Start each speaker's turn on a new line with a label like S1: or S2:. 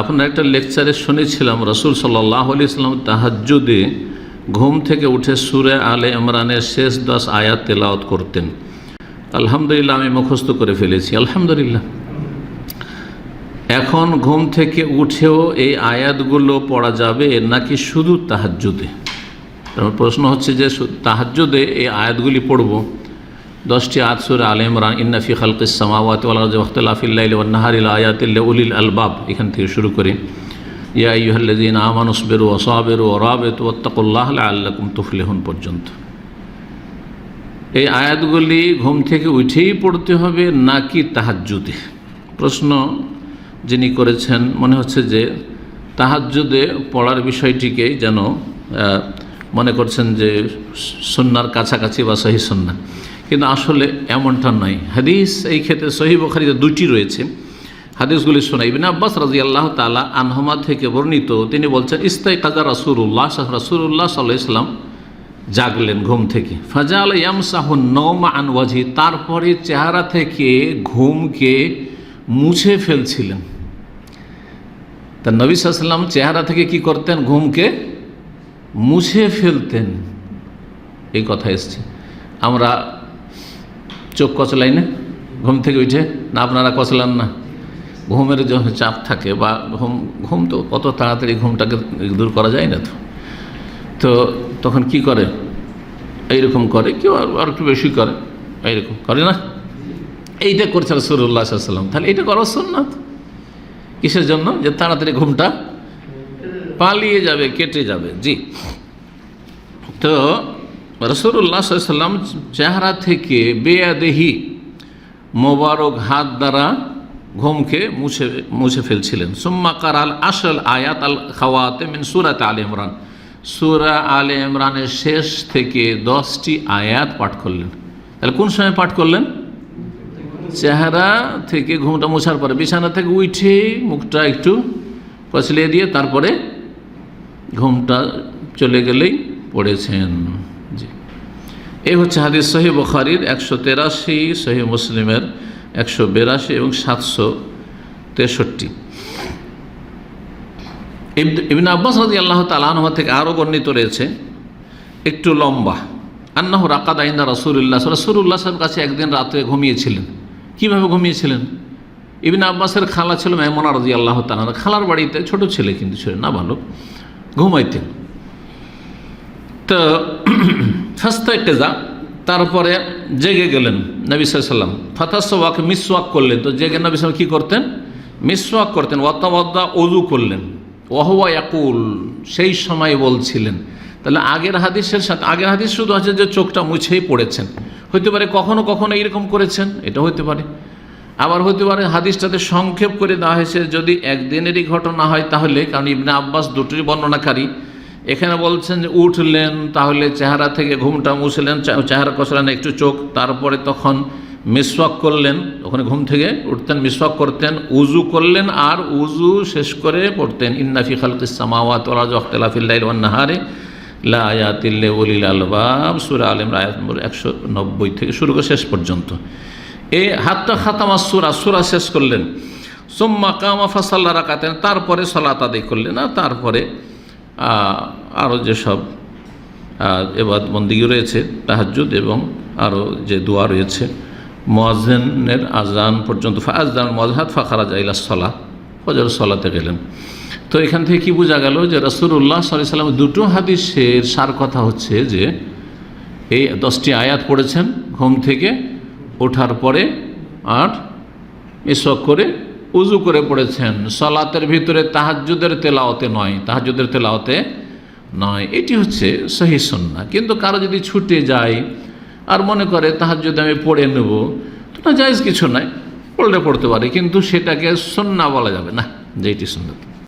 S1: আপনার একটা লেকচারে শুনেছিলাম, রসুল সাল্লাহ আলি ইসলাম তাহাজ্জুদে ঘুম থেকে উঠে সুরে আলে ইমরানের শেষ দশ আয়াত তেলাওয়াত করতেন। আলহামদুলিল্লাহ, আমি মুখস্থ করে ফেলেছি, আলহামদুলিল্লাহ। এখন ঘুম থেকে উঠেও এই আয়াতগুলো পড়া যাবে নাকি শুধু তাহাজ্জুদে? আমার প্রশ্ন হচ্ছে যে, তাহাজ্জুদে এই আয়াতগুলি পড়ব? দশটি আয়াত সুরে আলে ইমরান ইন্নাফি খালকিস সামাওয়াত ওয়াল আরদি ওয়াখতিলাফিল ওয়ান নাহারিল আয়াতিল উলিল আলবাব। এখান থেকে শুরু করে। ইয়া আইয়ুহাল্লাযীনা আমানু সবিরু ওয়া সাবিরু ওয়া রাবিতু ওয়াত্তাকুল্লাহ লাআল্লাকুম পর্যন্ত। এই আয়াতগুলি ঘুম থেকে উঠেই পড়তে হবে নাকি তাহাজ্জুদে? প্রশ্ন যিনি করেছেন, মনে হচ্ছে যে তাহাজ্জুদে পড়ার বিষয়টিকে যেন মনে করছেন যে সন্ন্যার কাছাকাছি বা সহি সন্না কিন্তু আসলে এমনটা নয় হাদিস এই ক্ষেত্রে সহি বখারিতে দুটি রয়েছে। হাদিসগুলি শোনা, ইবিন আব্বাস রাজি আল্লাহ তালা আনহমা থেকে বর্ণিত, তিনি বলছেন ইস্তাই কাজা রাসুল্লাহ রাসুল্লাহ সাল্লাহ ইসলাম জাগলেন ঘুম থেকে। ফাজা আল ইয়ামসাহুন নৌমা আনওয়াজি তারপরে চেহারা থেকে ঘুমকে মুছে ফেলছিলেন। তা নবী সাল্লাম চেহারা থেকে কি করতেন? ঘুমকে মুছে ফেলতেন। এই কথা এসছে। আমরা চোখ কচলাই না, ঘুম থেকে উঠে, না, আপনারা কচলান না। ঘুমের যখন চাপ থাকে বা ঘুম ঘুম তো কত তাড়াতাড়ি ঘুমটাকে দূর করা যায় না তো। তো তখন কি করে? এইরকম করে, কেউ আর একটু বেশি করে, এইরকম করে না? এইটা করছে রসুল্লাহ সাল্লাম তাহলে এইটা করা সুন্নাত। কিসের জন্য? যে তাড়াতাড়ি ঘুমটা পালিয়ে যাবে, কেটে যাবে। জি। তো রসুল্লাহ সাল্লাম চেহারা থেকে বেয়াদেহি মোবারক হাত দ্বারা ঘুমকে মুছে মুছে ফেলছিলেন। সুম্মা কার আল আসল আয়াত আল খাওয়াতে মিন সুরাত আল ইমরান। সুরা আল ইমরানের শেষ থেকে দশটি আয়াত পাঠ করলেন। তাহলে কোন সময় পাঠ করলেন? চেহারা থেকে ঘুমটা মোছার পরে, বিছানা থেকে উঠে মুখটা একটু কচলিয়ে দিয়ে তারপরে ঘুমটা চলে গেলেই পড়েছেন। এই হচ্ছে হাদিস সহি বখারির একশো তেরাশি সহি মুসলিমের একশো বিরাশি এবং সাতশো তেষট্টি। ইবিন আব্বাস রাজি আল্লাহ তালানহা থেকে আরও বর্ণিত রয়েছে, একটু লম্বা, আন্নাহ রাকাদ আইন্দা রসুল্লাহ রসুল্লাহ সাহেব কাছে একদিন রাতে ঘুমিয়েছিলেন। কীভাবে ঘুমিয়েছিলেন? ইবিন আব্বাসের খালা ছিল মেমনা রাজি আল্লাহ তালা খালার বাড়িতে ছোট ছেলে কিন্তু ছিলেন না ভালো, ঘুমাইতেন। তো ফাস্তা একটা যা, তারপরে জেগে গেলেন নবী সাল্লাম ফাতাসওয়াক মিসওয়াক করলেন। তো জেগে নবী সাল্লাম কী করতেন? মিসওয়াক করতেন ওয়াত্তাওয়াদ্দা অজু করলেন। ওয়াহুয়া ইয়াকুল, সেই সময় বলছিলেন। তাহলে আগের হাদিসের সাথে, আগের হাদিস শুধু আছে যে চোখটা মুছেই পড়েছেন। হইতে পারে কখনো কখনো এইরকম করেছেন, এটা হইতে পারে। আবার হতে পারে হাদিসটাতে সংক্ষেপ করে দেওয়া হয়েছে, যদি একদিনেরই ঘটনা হয় তাহলে, কারণ ইবনে আব্বাস দুটোই বর্ণনাকারী এখানে বলছেন যে উঠলেন, তাহলে চেহারা থেকে ঘুমটা মুছলেন চেহারা কষলেন একটু চোখ, তারপরে তখন মিসওয়াক করলেন, ওখানে ঘুম থেকে উঠতেন, মিসওয়াক করতেন উজু করলেন আর উজু শেষ করে পড়তেন। ইন্নাফি খালকিস সামাওয়াত ওয়াল আরদি ওয়াখতিলাফিল লাইলি ওয়ান নাহারি, লা আয়াতিল উলিল আলবাব, সূরা আল ইমরান আয়াত নম্বর একশো নব্বই থেকে শুরু করে শেষ পর্যন্ত। এই হাত্তা খাতামা সুরা সুরা শেষ করলেন। সোম্মা কামা ফাসাল্লা রাখাতেন তারপরে সলাত আদায় করলেন, আর তারপরে আরও যেসব এবাদ বন্দিগি রয়েছে তাহাজুদ এবং আরও যে দোয়া রয়েছে মোয়াজেনের আজান পর্যন্ত আজান মজহাত ফাখারা জাইলা সলা ফজর সলাতে গেলেন। তো এখান থেকে কি বোঝা গেল যে রসুল্লাহ সাল্লাহ সাল্লাম দুটো হাদিসের সার কথা হচ্ছে যে, এই দশটি আয়াত পড়েছেন, ঘুম থেকে ওঠার পরে আর এসব করে উজু করে পড়েছেন। সলাতের ভিতরে তাহাজুদের তেলাওতে নয় তাহাজুদের তেলাওতে নয়। এটি হচ্ছে সহি সন্না কিন্তু কারও যদি ছুটে যায় আর মনে করে, তাহাজ্জুদ আমি পড়ে নেব তো না জায়জ কিছু নাই পড়লে পড়তে পারে। কিন্তু সেটাকে সন্না বলা যাবে না যে এটি সুন্নত